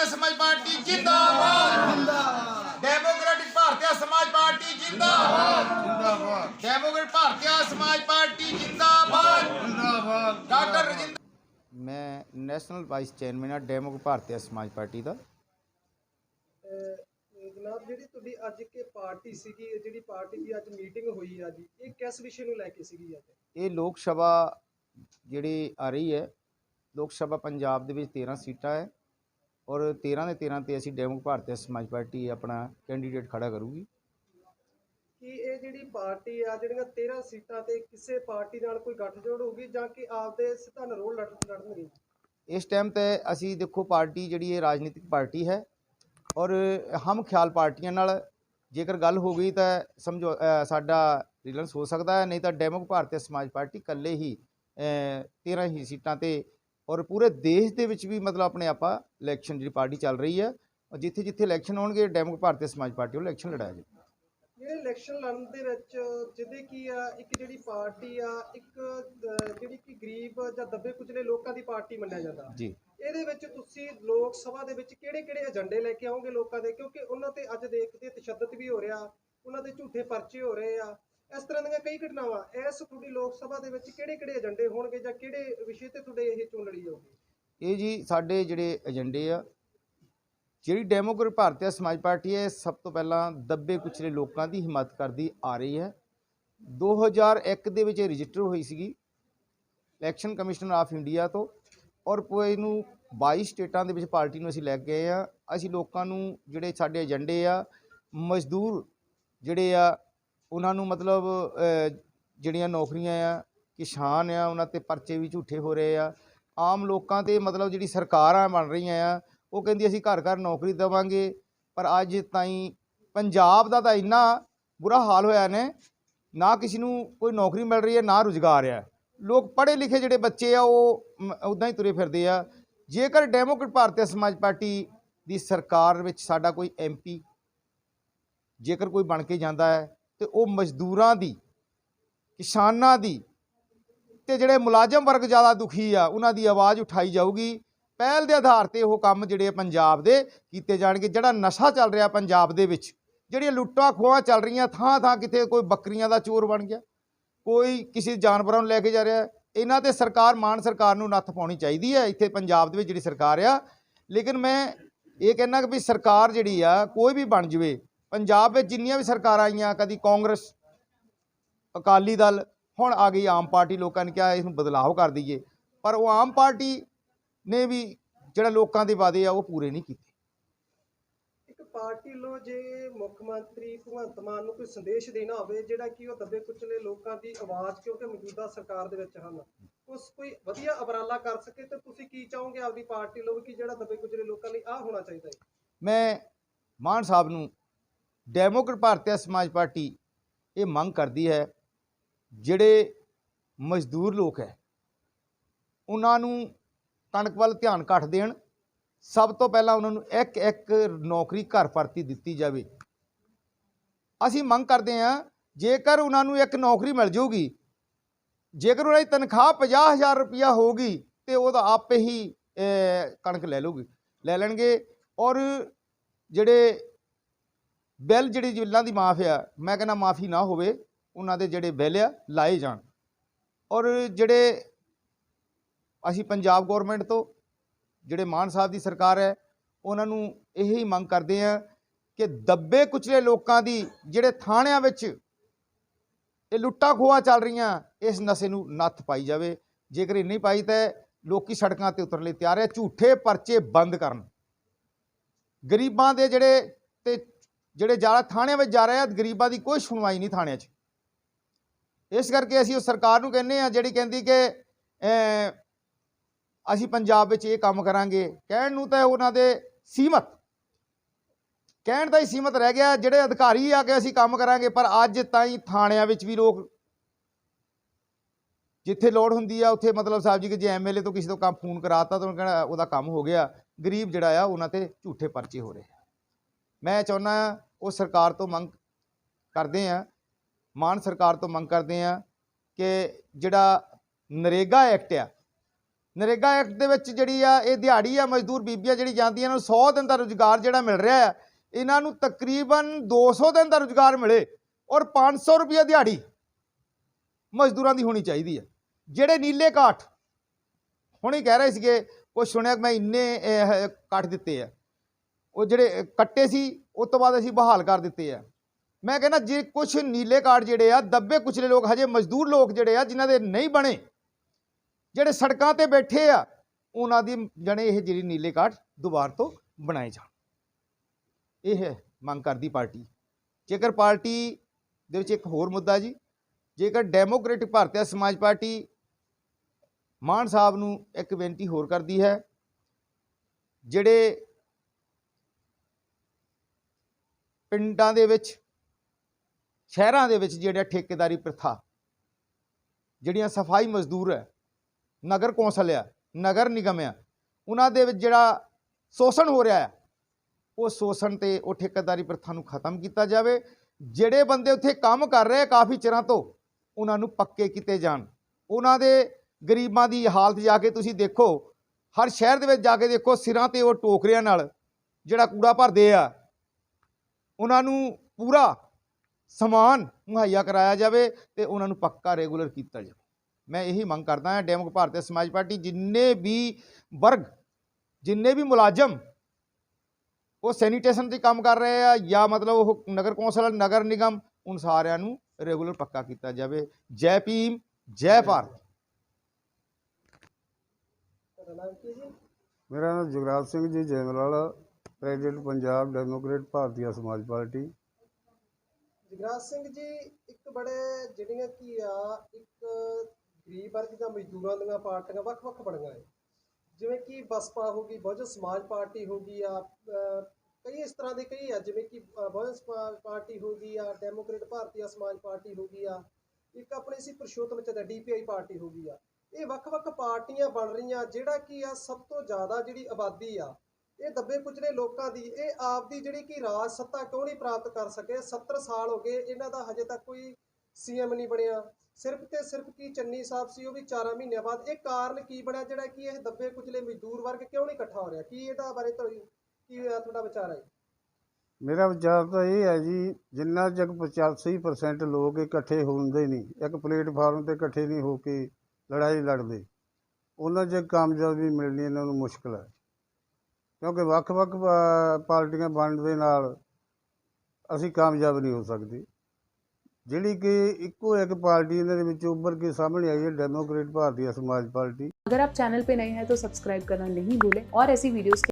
ਭਾਰਤੀ Samaj party ਜਿੰਦਾਬਾਦ। ਜਿੰਦਾਬਾਦ democratic ਭਾਰਤੀ Samaj party ਜਿੰਦਾਬਾਦ। ਜਿੰਦਾਬਾਦ ਡੈਮੋਕ੍ਰੈਟਿਕ ਭਾਰਤੀ ਸਮਾਜ ਪਾਰਟੀ ਜਿੰਦਾਬਾਦ। ਜਿੰਦਾਬਾਦ ਡਾਕਟਰ ਰਜਿੰਦਰ ਮੈਂ ਨੈਸ਼ਨਲ ਵਾਈਸ ਚੇਅਰਮੈਨ ਆ ਡੈਮੋਕ ਭਾਰਤੀ ਸਮਾਜ ਪਾਰਟੀ ਦਾ। ਜਨਾਬ ਜਿਹੜੀ ਤੁਹਾਡੀ ਅੱਜ ਕੇ ਪਾਰਟੀ ਸੀਗੀ ਇਹ ਜਿਹੜੀ ਪਾਰਟੀ ਦੀ ਅੱਜ ਮੀਟਿੰਗ ਹੋਈ ਆ ਜੀ ਇਹ ਕਿਸ ਵਿਸ਼ੇ ਨੂੰ ਲੈ ਕੇ ਸੀਗੀ ਅੱਜ? ਇਹ ਲੋਕ ਸਭਾ ਜਿਹੜੀ ਆ ਰਹੀ ਹੈ ਲੋਕ ਸਭਾ ਪੰਜਾਬ ਦੇ ਵਿੱਚ 13 ਸੀਟਾਂ ਹੈ। ਔਰ 13 ਦੇ 13 ਤੇ ਅਸੀਂ ਡੈਮੋਕ ਭਾਰਤੀ ਸਮਾਜ ਪਾਰਟੀ ਆਪਣਾ ਕੈਂਡੀਡੇਟ ਖੜਾ ਕਰੂਗੀ। ਕੀ ਇਹ ਜਿਹੜੀ ਪਾਰਟੀ ਆ ਜਿਹੜੀਆਂ 13 ਸੀਟਾਂ ਤੇ ਕਿਸੇ ਪਾਰਟੀ ਨਾਲ ਕੋਈ ਗੱਠਜੋੜ ਹੋਊਗੀ ਜਾਂ ਕਿ ਆਪਦੇ ਸਿੱਧਾ ਰੋਲ ਲੜ ਲੜਨਗੇ? ਇਸ ਟਾਈਮ ਤੇ ਅਸੀਂ ਦੇਖੋ ਪਾਰਟੀ ਜਿਹੜੀ ਹੈ ਰਾਜਨੀਤਿਕ ਪਾਰਟੀ ਹੈ ਔਰ ਹਮ ਖਿਆਲ ਪਾਰਟੀਆਂ ਨਾਲ ਜੇਕਰ ਗੱਲ ਹੋ ਗਈ ਤਾਂ ਸਮਝੋ ਸਾਡਾ ਰਿਲੈਂਸ ਹੋ ਸਕਦਾ ਹੈ ਨਹੀਂ ਤਾਂ ਡੈਮੋਕ ਭਾਰਤੀ ਸਮਾਜ ਪਾਰਟੀ ਇਕੱਲੇ ਹੀ 13 ਹੀ ਸੀਟਾਂ ਤੇ ਔਰ ਪੂਰੇ ਦੇਸ਼ ਦੇ ਵਿੱਚ ਵੀ ਮਤਲਬ ਆਪਣੇ ਆਪਾਂ ਇਲੈਕਸ਼ਨ ਜਿਹੜੀ ਪਾਰਟੀ ਚੱਲ ਰਹੀ ਹੈ ਔਰ ਜਿੱਥੇ ਜਿੱਥੇ ਇਲੈਕਸ਼ਨ ਹੋਣਗੇ ਡੈਮੋਕ ਭਾਰਤੀ ਸਮਾਜ ਪਾਰਟੀ ਵੱਲੋਂ ਇਲੈਕਸ਼ਨ ਲੜਾਇਆ ਜਾਏਗਾ ਜਿਹੜੇ ਇਲੈਕਸ਼ਨ ਲੜਨ ਦੇ ਵਿੱਚ ਜਿਹਦੇ ਕੀ ਆ ਇੱਕ ਜਿਹੜੀ ਪਾਰਟੀ ਆ ਇੱਕ ਜਿਹੜੀ ਕਿ ਗਰੀਬ ਜਾਂ ਦੱਬੇ ਕੁਚਲੇ ਲੋਕਾਂ ਦੀ ਪਾਰਟੀ ਮੰਨਿਆ ਜਾਂਦਾ। ਜੀ। ਇਹਦੇ ਵਿੱਚ ਤੁਸੀਂ ਲੋਕ ਸਭਾ ਦੇ ਵਿੱਚ ਕਿਹੜੇ-ਕਿਹੜੇ ਏਜੰਡੇ ਲੈ ਕੇ ਆਓਗੇ ਲੋਕਾਂ ਦੇ? ਕਿਉਂਕਿ ਉਹਨਾਂ ਤੇ ਅੱਜ ਦੇਖਦੇ ਤਸ਼ੱਦਦ ਵੀ ਹੋ ਰਿਹਾ ਉਹਨਾਂ ਦੇ ਝੂਠੇ ਪਰਚੇ ਹੋ ਰਹੇ ਆ। ਇਸ ਤਰ੍ਹਾਂ ਦੀਆਂ ਕਈ ਘਟਨਾਵਾਂ, ਇਸ ਤੁਹਾਡੀ ਲੋਕ ਸਭਾ ਦੇ ਵਿੱਚ ਕਿਹੜੇ-ਕਿਹੜੇ ਏਜੰਡੇ ਹੋਣਗੇ ਜਾਂ ਕਿਹੜੇ ਵਿਸ਼ੇ ਤੇ ਤੁਹਾਡੇ ਇਹ ਚੋਣ ਲੜੀ ਜਾਊਗੀ ਇਹ ਜੀ ਸਾਡੇ ਜਿਹੜੇ ਏਜੰਡੇ ਆ, ਜਿਹੜੀ ਡੈਮੋਕ੍ਰੇਟ ਭਾਰਤੀ ਸਮਾਜ ਪਾਰਟੀ ਹੈ ਸਭ ਤੋਂ ਪਹਿਲਾਂ ਦੱਬੇ ਕੁਚਲੇ ਲੋਕਾਂ ਦੀ ਹਿਮਾਇਤ ਕਰਦੀ ਆ ਰਹੀ ਹੈ। 2001 ਦੇ ਵਿੱਚ ਇਹ ਰਜਿਸਟਰ ਹੋਈ ਸੀਗੀ ਇਲੈਕਸ਼ਨ ਕਮਿਸ਼ਨਰ ਆਫ ਇੰਡੀਆ ਤੋਂ ਔਰ ਪੂਰੇ ਨੂੰ 22 ਸਟੇਟਾਂ ਦੇ ਵਿੱਚ ਪਾਰਟੀ ਨੂੰ ਅਸੀਂ ਲੈ ਕੇ ਆਏ ਆ। ਅਸੀਂ ਲੋਕਾਂ ਨੂੰ ਜਿਹੜੇ ਸਾਡੇ ਏਜੰਡੇ ਆ, ਮਜ਼ਦੂਰ ਜਿਹੜੇ ਆ ਉਹਨਾਂ ਨੂੰ ਮਤਲਬ ਜਿਹੜੀਆਂ ਨੌਕਰੀਆਂ ਆ, ਕਿਸਾਨ ਆ, ਉਹਨਾਂ ਤੇ ਪਰਚੇ ਵੀ ਝੂਠੇ ਹੋ ਰਹੇ ਆ। ਆਮ ਲੋਕਾਂ ਤੇ ਮਤਲਬ ਜਿਹੜੀ ਸਰਕਾਰਾਂ ਬਣ ਰਹੀਆਂ ਆ, ਉਹ ਕਹਿੰਦੀ ਅਸੀਂ ਘਰ ਘਰ ਨੌਕਰੀ ਦੇਵਾਂਗੇ, ਪਰ ਅੱਜ ਤਾਈਂ ਪੰਜਾਬ ਦਾ ਤਾਂ ਇੰਨਾ ਬੁਰਾ ਹਾਲ ਹੋਇਆ ਨੇ, ਨਾ ਕਿਸੇ ਨੂੰ ਕੋਈ ਨੌਕਰੀ ਮਿਲ ਰਹੀ ਹੈ, ਨਾ ਰੁਜ਼ਗਾਰ ਆ। ਲੋਕ ਪੜ੍ਹੇ ਲਿਖੇ ਜਿਹੜੇ ਬੱਚੇ ਆ, ਉਹ ਉਦਾਂ ਹੀ ਤੁਰੇ ਫਿਰਦੇ ਆ। ਜੇਕਰ ਡੈਮੋਕ੍ਰੇਟ ਭਾਰਤੀ ਸਮਾਜ ਪਾਰਟੀ ਦੀ ਸਰਕਾਰ ਵਿੱਚ ਸਾਡਾ ਕੋਈ ਐਮਪੀ ਜੇਕਰ ਕੋਈ ਬਣ ਕੇ ਜਾਂਦਾ ਹੈ ਤੇ ਉਹ ਮਜ਼ਦੂਰਾਂ ਦੀ, ਕਿਸਾਨਾਂ ਦੀ ਤੇ ਜਿਹੜੇ ਮੁਲਾਜ਼ਮ ਵਰਗ ਜ਼ਿਆਦਾ ਦੁਖੀ ਆ, ਉਹਨਾਂ ਦੀ ਆਵਾਜ਼ ਉਠਾਈ ਜਾਊਗੀ। ਪਹਿਲ ਦੇ ਆਧਾਰ ਤੇ ਉਹ ਕੰਮ ਜਿਹੜੇ ਆ ਪੰਜਾਬ ਦੇ ਕੀਤੇ ਜਾਣਗੇ। ਜਿਹੜਾ ਨਸ਼ਾ ਚੱਲ ਰਿਹਾ ਪੰਜਾਬ ਦੇ ਵਿੱਚ, ਜਿਹੜੀਆਂ ਲੁੱਟਾਂ ਖੋਹਾਂ ਚੱਲ ਰਹੀਆਂ ਥਾਂ ਥਾਂ ਕਿਤੇ ਕੋਈ ਬੱਕਰੀਆਂ ਦਾ ਚੋਰ ਬਣ ਗਿਆ, ਕੋਈ ਕਿਸੇ ਜਾਨਵਰਾਂ ਨੂੰ ਲੈ ਕੇ ਜਾ ਰਿਹਾ। ਇਹਨਾਂ ਤੇ ਸਰਕਾਰ, ਮਾਨ ਸਰਕਾਰ ਨੂੰ ਨੱਥ ਪਾਉਣੀ ਚਾਹੀਦੀ ਹੈ। ਇੱਥੇ ਪੰਜਾਬ ਦੇ ਵਿੱਚ ਜਿਹੜੀ ਸਰਕਾਰ ਆ, ਲੇਕਿਨ ਮੈਂ ਇਹ ਕਹਿਣਾ ਕਿ ਵੀ ਸਰਕਾਰ ਜਿਹੜੀ ਆ, ਕੋਈ ਵੀ ਬਣ ਜਵੇ ਪੰਜਾਬ ਵਿੱਚ ਜਿੰਨੀਆਂ ਵੀ ਸਰਕਾਰਾਂ ਆਈਆਂ ਕਦੀ ਕਾਂਗਰਸ ਅਕਾਲੀ ਦਲ ਹੁਣ ਆ ਗਈ ਆਮ ਪਾਰਟੀ ਲੋਕਾਂ ਨੇ ਕਿਹਾ ਇਹਨੂੰ ਬਦਲਾਅ ਕਰ ਦਈਏ। ਪਰ ਉਹ ਆਮ ਪਾਰਟੀ ਨੇ ਵੀ ਜਿਹੜਾ ਲੋਕਾਂ ਦੇ ਵਾਅਦੇ ਆ ਉਹ ਪੂਰੇ ਨਹੀਂ ਕੀਤੇ। ਇੱਕ ਪਾਰਟੀ ਲੋ ਜੇ ਮੁੱਖ ਮੰਤਰੀ ਭਗਵੰਤ ਮਾਨ ਨੂੰ ਕੋਈ ਸੰਦੇਸ਼ ਦੇਣਾ ਹੋਵੇ ਜਿਹੜਾ ਕਿ ਉਹ ਦੱਬੇ ਕੁਚਲੇ ਲੋਕਾਂ ਦੀ ਆਵਾਜ਼ ਕਿਉਂਕਿ ਮੌਜੂਦਾ ਸਰਕਾਰ ਦੇ ਵਿੱਚ ਹਨ ਉਸ ਕੋਈ ਵਧੀਆ ਉਪਰਾਲਾ ਕਰ ਸਕੇ ਤੇ ਤੁਸੀਂ ਕੀ ਚਾਹੋਗੇ ਆਪਦੀ ਪਾਰਟੀ ਲੋ ਕਿ ਜਿਹੜਾ ਦੱਬੇ ਕੁਚਲੇ ਲੋਕਾਂ ਲਈ ਆ ਹੋਣਾ ਚਾਹੀਦਾ ਹੈ? ਮੈਂ ਮਾਨ ਸਾਹਿਬ ਨੂੰ ਡੈਮੋਕ੍ਰੇਟ ਭਾਰਤੀ ਸਮਾਜ ਪਾਰਟੀ, ਇਹ ਮੰਗ ਕਰਦੀ ਹੈ, ਜਿਹੜੇ ਮਜ਼ਦੂਰ ਲੋਕ ਹੈ, ਉਹਨਾਂ ਨੂੰ ਕਣਕ ਵੱਲ ਧਿਆਨ ਘੱਟ ਦੇਣ। ਸਭ ਤੋਂ ਪਹਿਲਾਂ ਉਹਨਾਂ ਨੂੰ ਇੱਕ ਇੱਕ ਨੌਕਰੀ ਘਰ ਭਰਤੀ ਦਿੱਤੀ ਜਾਵੇ। ਅਸੀਂ ਮੰਗ ਕਰਦੇ ਹਾਂ, ਜੇਕਰ ਉਹਨਾਂ ਨੂੰ ਇੱਕ ਨੌਕਰੀ ਮਿਲ ਜਾਊਗੀ, ਜੇਕਰ ਉਹਨਾਂ ਦੀ ਤਨਖਾਹ 50000 ਰੁਪਇਆ ਹੋਊਗੀ, ਤੇ ਉਹਦਾ ਆਪੇ ਹੀ ਕਣਕ ਲੈ ਲੂਗੀ ਲੈ ਲੈਣਗੇ। ਔਰ ਜਿਹੜੇ ਬਿੱਲ ਜਿਹੜੀ ਜਿੱਲਾਂ ਦੀ ਮਾਫ ਆ, ਮੈਂ ਕਹਿੰਦਾ ਮਾਫੀ ਨਾ ਹੋਵੇ, ਉਹਨਾਂ ਦੇ ਜਿਹੜੇ ਬਿੱਲ ਆ, ਲਾਏ ਜਾਣ। ਔਰ ਜਿਹੜੇ ਅਸੀਂ ਪੰਜਾਬ ਗਵਰਨਮੈਂਟ ਤੋਂ, ਜਿਹੜੇ ਮਾਨ ਸਾਹਿਬ ਦੀ ਸਰਕਾਰ ਹੈ, ਉਹਨਾਂ ਨੂੰ ਇਹੀ ਮੰਗ ਕਰਦੇ ਆ ਕਿ ਦੱਬੇ ਕੁਚਲੇ ਲੋਕਾਂ ਦੀ, ਜਿਹੜੇ ਥਾਣਿਆਂ ਵਿੱਚ ਇਹ ਲੁੱਟਾਂ ਖੋਹਾਂ ਚੱਲ ਰਹੀਆਂ, ਇਸ ਨਸ਼ੇ ਨੂੰ ਨੱਥ ਪਾਈ ਜਾਵੇ। ਜੇਕਰ ਇਹ ਨਹੀਂ ਪਾਈ ਤਾਂ ਲੋਕੀ ਸੜਕਾਂ ਤੇ ਉਤਰਨ ਲਈ ਤਿਆਰ ਹੈ, ਝੂਠੇ ਪਰਚੇ ਬੰਦ ਕਰਨ। ਗਰੀਬਾਂ ਦੇ ਜਿਹੜੇ ਤੇ ਜਿਹੜੇ ਜ਼ਿਆਦਾ ਥਾਣਿਆਂ ਵਿੱਚ ਜਾ ਰਹੇ ਆ, ਗਰੀਬਾਂ ਦੀ ਕੋਈ ਸੁਣਵਾਈ ਨਹੀਂ ਥਾਣਿਆਂ 'ਚ। ਇਸ ਕਰਕੇ ਅਸੀਂ ਉਹ ਸਰਕਾਰ ਨੂੰ ਕਹਿੰਦੇ ਆ ਜਿਹੜੀ ਕਹਿੰਦੀ ਕਿ ਅਸੀਂ ਪੰਜਾਬ ਵਿੱਚ ਇਹ ਕੰਮ ਕਰਾਂਗੇ। ਕਹਿਣ ਨੂੰ ਤਾਂ ਉਹਨਾਂ ਦੇ ਸੀਮਤ। ਕਹਿਣ ਦਾ ਹੀ ਸੀਮਤ ਰਹਿ ਗਿਆ, ਜਿਹੜੇ ਅਧਿਕਾਰੀ ਆ ਕੇ ਅਸੀਂ ਕੰਮ ਕਰਾਂਗੇ, ਪਰ ਅੱਜ ਤਾਈਂ ਥਾਣਿਆਂ ਵਿੱਚ ਵੀ ਲੋਕ ਜਿੱਥੇ ਲੋੜ ਹੁੰਦੀ ਆ, ਉੱਥੇ ਮਤਲਬ ਸਾਹਿਬ ਜੀ ਕਿ ਜੇ ਐਮਐਲਏ ਤੋਂ ਕਿਸੇ ਤੋਂ ਕੰਮ ਫੋਨ ਕਰਾਤਾ ਤਾਂ ਉਹਨੂੰ ਕਹਿਣਾ, ਉਹਦਾ ਕੰਮ ਹੋ ਗਿਆ। ਗਰੀਬ ਜਿਹੜਾ ਆ, ਉਹਨਾਂ ਤੇ ਝੂਠੇ ਪਰਚੇ ਹੋ ਰਹੇ ਮੈਂ ਚਾਹੁੰਦਾ ਉਹ ਸਰਕਾਰ ਤੋਂ ਮੰਗ ਕਰਦੇ ਆ, ਮਾਨ ਸਰਕਾਰ ਤੋਂ ਮੰਗ ਕਰਦੇ ਆ ਕਿ ਜਿਹੜਾ ਨਰੇਗਾ ਐਕਟ ਆ, ਨਰੇਗਾ ਐਕਟ ਦੇ ਵਿੱਚ ਜਿਹੜੀ ਆ, ਇਹ ਦਿਹਾੜੀ ਆ, ਮਜ਼ਦੂਰ ਬੀਬੀਆਂ ਜਿਹੜੀ ਜਾਂਦੀਆਂ ਇਹਨਾਂ 100 ਦਿਨ ਦਾ ਰੁਜ਼ਗਾਰ ਜਿਹੜਾ ਮਿਲ ਰਿਹਾ ਆ, ਇਹਨਾਂ ਨੂੰ ਤਕਰੀਬਨ 200 ਦਿਨ ਦਾ ਰੁਜ਼ਗਾਰ ਮਿਲੇ ਔਰ 500 ਰੁਪਏ ਦਿਹਾੜੀ ਮਜ਼ਦੂਰਾਂ ਦੀ ਹੋਣੀ ਚਾਹੀਦੀ ਹੈ ਜਿਹੜੇ ਨੀਲੇ ਕਾਠ, ਹੁਣੇ ਕਹਿ ਰਹੇ ਸੀਗੇ, ਕੁਛ ਸੁਣਿਆ ਮੈਂ ਇੰਨੇ ਕਾਠ ਦਿੱਤੇ ਆ। ਉਹ ਜਿਹੜੇ ਕੱਟੇ ਸੀ ਉਸ ਤੋਂ ਬਾਅਦ ਅਸੀਂ ਬਹਾਲ ਕਰ ਦਿੱਤੇ ਆ। ਮੈਂ ਕਹਿੰਦਾ ਜੇ ਕੁਝ ਨੀਲੇ ਕਾਰਡ ਜਿਹੜੇ ਆ, ਦੱਬੇ ਕੁਚਲੇ ਲੋਕ, ਹਜੇ ਮਜ਼ਦੂਰ ਲੋਕ ਜਿਹੜੇ ਆ, ਜਿਨ੍ਹਾਂ ਦੇ ਨਹੀਂ ਬਣੇ, ਜਿਹੜੇ ਸੜਕਾਂ ਤੇ ਬੈਠੇ ਆ, ਉਹਨਾਂ ਦੀ ਜਣੇ ਇਹ ਜਿਹੜੀ ਨੀਲੇ ਕਾਰਡ ਦੁਬਾਰ ਤੋਂ ਬਣਾਏ ਜਾਣ। ਇਹ ਹੈ ਮੰਗ ਕਰਦੀ ਪਾਰਟੀ। ਜੇਕਰ ਪਾਰਟੀ ਦੇ ਵਿੱਚ ਇੱਕ ਹੋਰ ਮੁੱਦਾ ਜੀ, ਜੇਕਰ ਡੈਮੋਕ੍ਰੈਟਿਕ ਭਾਰਤੀ ਸਮਾਜ ਪਾਰਟੀ ਮਾਨ ਸਾਹਿਬ ਨੂੰ ਇੱਕ ਬੇਨਤੀ ਹੋਰ ਕਰਦੀ ਹੈ, ਜਿਹੜੇ ਪਿੰਡਾਂ ਦੇ ਵਿੱਚ, ਸ਼ਹਿਰਾਂ ਦੇ ਵਿੱਚ ਜਿਹੜਾ ਠੇਕੇਦਾਰੀ ਪ੍ਰਥਾ, ਜਿਹੜੀਆਂ ਸਫ਼ਾਈ ਮਜ਼ਦੂਰ ਹੈ, ਨਗਰ ਕੌਂਸਲ ਆ, ਨਗਰ ਨਿਗਮ ਆ, ਉਹਨਾਂ ਦੇ ਵਿੱਚ ਜਿਹੜਾ ਸ਼ੋਸ਼ਣ ਹੋ ਰਿਹਾ ਹੈ, ਉਹ ਸ਼ੋਸ਼ਣ ਤੇ ਉਹ ਠੇਕੇਦਾਰੀ ਪ੍ਰਥਾ ਨੂੰ ਖਤਮ ਕੀਤਾ ਜਾਵੇ। ਜਿਹੜੇ ਬੰਦੇ ਉੱਥੇ ਕੰਮ ਕਰ ਰਹੇ ਆ ਕਾਫੀ ਚਿਰਾਂ ਤੋਂ, ਉਹਨਾਂ ਨੂੰ ਪੱਕੇ ਕੀਤੇ ਜਾਣ। ਉਹਨਾਂ ਦੇ ਗਰੀਬਾਂ ਦੀ ਹਾਲਤ ਜਾ ਕੇ ਤੁਸੀਂ ਦੇਖੋ, ਹਰ ਸ਼ਹਿਰ ਦੇ ਵਿੱਚ ਜਾ ਕੇ ਦੇਖੋ, ਸਿਰਾਂ ਤੇ ਉਹ ਟੋਕਰਿਆਂ ਨਾਲ, ਜਿਹੜਾ ਕੂੜਾ ਭਰਦੇ ਆ ਉਹਨਾਂ ਨੂੰ ਪੂਰਾ ਸਮਾਨ ਮੁਹੱਈਆ ਕਰਾਇਆ ਜਾਵੇ ਤੇ ਉਹਨਾਂ ਨੂੰ ਪੱਕਾ ਰੈਗੂਲਰ ਕੀਤਾ ਜਾਵੇ। ਮੈਂ ਇਹੀ ਮੰਗ ਕਰਦਾ ਹਾਂ ਡੈਮੋਕ ਭਾਰਤੀ ਸਮਾਜ ਪਾਰਟੀ ਜਿੰਨੇ ਵੀ ਵਰਗ, ਜਿੰਨੇ ਵੀ ਮੁਲਾਜ਼ਮ ਉਹ ਸੈਨੀਟੇਸ਼ਨ ਦੇ ਕੰਮ ਕਰ ਰਹੇ ਆ ਜਾਂ ਮਤਲਬ ਉਹ ਨਗਰ ਕੌਂਸਲ, ਨਗਰ ਨਿਗਮ, ਉਨ ਸਾਰਿਆਂ ਨੂੰ ਰੈਗੂਲਰ ਪੱਕਾ ਕੀਤਾ ਜਾਵੇ। ਜੈ ਭੀਮ, ਜੈ ਭਾਰਤ। ਤੁਹਾਡਾ ਮੇਰਾ ਨਾਮ Jugraj Singh ji Jaimlal president Punjab democrat Bharti Samaj party. Jagraj Singh ji, ਇੱਕ ਬੜੇ ਜਿਹੜੀਆਂ ਕੀ ਆ, ਇੱਕ ਗਰੀਬ ਵਰਗ ਜਾਂ ਮਜ਼ਦੂਰਾਂ ਦੀਆਂ ਪਾਰਟੀਆਂ ਵੱਖ-ਵੱਖ ਬਣੀਆਂ ਹੈ ਜਿਵੇਂ ਕਿ ਬਸਪਾ ਹੋ ਗਈ, ਬਹੁਜਨ ਸਮਾਜ ਪਾਰਟੀ ਹੋ ਗਈ ਆ ਕਈ ਇਸ ਤਰ੍ਹਾਂ ਦੇ ਕਈ ਆ, ਜਿਵੇਂ ਕਿ ਬਹੁਜਨ ਸਮਾਜ ਪਾਰਟੀ ਹੋ ਗਈ ਆ, ਡੈਮੋਕ੍ਰੇਟ ਭਾਰਤੀ ਸਮਾਜ ਪਾਰਟੀ ਹੋ ਗਈ ਆ, ਇੱਕ ਆਪਣੀ ਸੀ ਪੁਰਸ਼ੋਤਮ ਚੰਦਰ ਡੀਪੀਆਈ ਪਾਰਟੀ ਹੋ ਗਈ ਆ। ਇਹ ਵੱਖ-ਵੱਖ ਪਾਰਟੀਆਂ ਬਣ ਰਹੀਆਂ, ਜਿਹੜਾ ਕੀ ਆ ਸਭ ਤੋਂ ਜ਼ਿਆਦਾ ਜਿਹੜੀ ਆਬਾਦੀ ਆ ਇਹ ਦੱਬੇ ਕੁਚਲੇ ਲੋਕਾਂ ਦੀ, ਇਹ ਆਪ ਦੀ ਜਿਹੜੀ ਕਿ ਰਾਜ ਸੱਤਾ ਕਿਉਂ ਨਹੀਂ ਪ੍ਰਾਪਤ ਕਰ ਸਕੇ? 70 ਸਾਲ ਹੋ ਗਏ, ਇਹਨਾਂ ਦਾ ਹਜੇ ਤੱਕ ਕੋਈ ਸੀਐਮ ਨਹੀਂ ਬਣਿਆ। ਸਿਰਫ ਤੇ ਸਿਰਫ ਕੀ ਚੰਨੀ ਸਾਹਿਬ ਸੀ, ਉਹ ਵੀ 4 ਮਹੀਨਿਆਂ ਬਾਅਦ। ਇਹ ਕਾਰਨ ਕੀ ਬਣਿਆ ਜਿਹੜਾ ਕਿ ਇਹ ਦੱਬੇ ਕੁਚਲੇ ਮਜ਼ਦੂਰ ਵਰਗ ਕਿਉਂ ਨਹੀਂ ਇਕੱਠਾ ਹੋ ਰਿਹਾ? ਕੀ ਇਹਦਾ ਬਾਰੇ ਤੁਹਾਡੀ, ਕੀ ਤੁਹਾਡਾ ਵਿਚਾਰ ਹੈ? ਮੇਰਾ ਵਿਚਾਰ ਤਾਂ ਇਹ ਹੈ ਜੀ, ਜਿੰਨਾ ਚਿਰ 85% ਲੋਕ ਇਕੱਠੇ ਹੁੰਦੇ ਨਹੀਂ, ਇੱਕ ਪਲੇਟਫਾਰਮ ਤੇ ਇਕੱਠੇ ਨਹੀਂ ਹੋ ਕੇ ਲੜਾਈ ਲੜਦੇ। ਉਹਨਾਂ 'ਚ ਕਾਮਯਾਬੀ ਮਿਲਣੀ ਇਹਨਾਂ ਨੂੰ ਮੁਸ਼ਕਲ ਹੈ। ਕਿਉਂਕਿ ਵੱਖ-ਵੱਖ ਪਾ- ਪਾਰਟੀਆਂ ਬਣਨ ਦੇ ਨਾਲ ਅਸੀਂ ਕਾਮਯਾਬ ਨਹੀਂ ਹੋ ਸਕਦੇ ਜਿਹੜੀ ਕਿ ਇੱਕੋ ਇੱਕ ਪਾਰਟੀ ਇਹਨਾਂ ਦੇ ਵਿੱਚ ਉੱਭਰ ਕੇ ਸਾਹਮਣੇ ਆਈ ਹੈ ਡੈਮੋਕ੍ਰੇਟ ਭਾਰਤੀ ਸਮਾਜ ਪਾਰਟੀ अगर आप चैनल पे नए हैं तो सब्सक्राइब करना नहीं भूलें और ऐसी वीडियोस के